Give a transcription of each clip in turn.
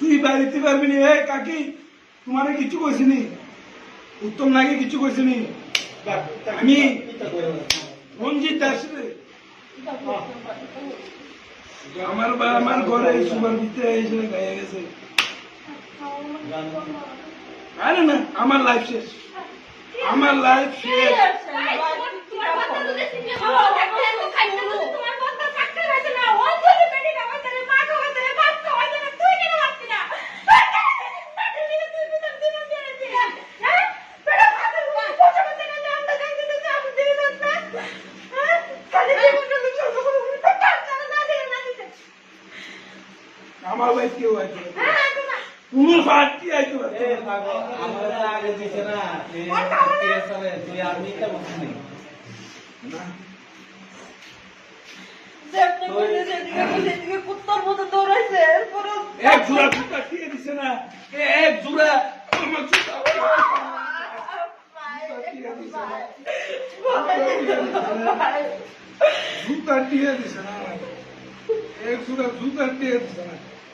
তুই বাড়িতে পারবি নি? কাকি, তোমারে কিছু কইছিনি উত্তম নাকি কিছু কইছিনি আমি রঞ্জিত আমার বা, আমার ঘরে এসে গেছে। আরে না, আমার লাইফ শেষ। আমার লাইফ শেষ। আমার ভাই কেউ ফাটি আইতে আমার আগে দিছে না। তুই আমি তো এক জোড়া জুতা দিয়ে দিছে না? এক জোড়া আমার জুতা জুতা। দিয়ে দিছে না? এক জোড়া জুতা দিয়ে দিছে না?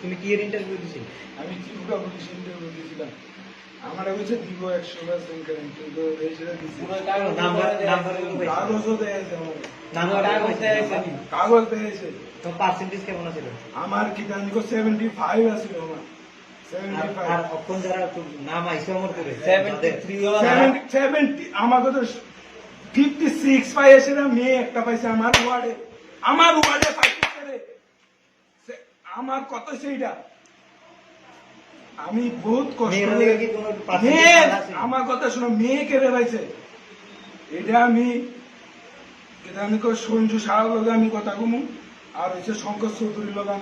তুমি কি এর ইন্টারভিউ দিছিলে? আমি ত্রিপুরা পুলিশ ইন্টারভিউ দিয়েছিলাম আমার হচ্ছে দিব একশো পার্সেন্ট কিন্তু এই সেটা দিচ্ছি পুরো কাগজ নাম্বার নাম্বার কাগজও আমার কাগজ দেয়ছে তো পার্সেন্টেজ কেমন আছে আমার কি জানি সেভেন্টি ফাইভ আছিল আমার। সেভেন্টি আর ফাইভ অপন যারা নাম আইসো আমার করে? সেভেন্টি সেভেন্টি আমাকে তো ফিফটি সিক্স পাই এসে না মেয়ে একটা পাইছে আমার ওয়ার্ডে। আমার ওয়ার্ডে পাইছে আমার কত সেইটা আমি বহুত কষ্ট আমার কথা শোনো মেয়ে কেড়ে পাইছে এটা আমি এটা আমি সঞ্জু সাহার লগে আমি কথা কমু। আর হচ্ছে শঙ্কর চৌধুরীর লগে আমি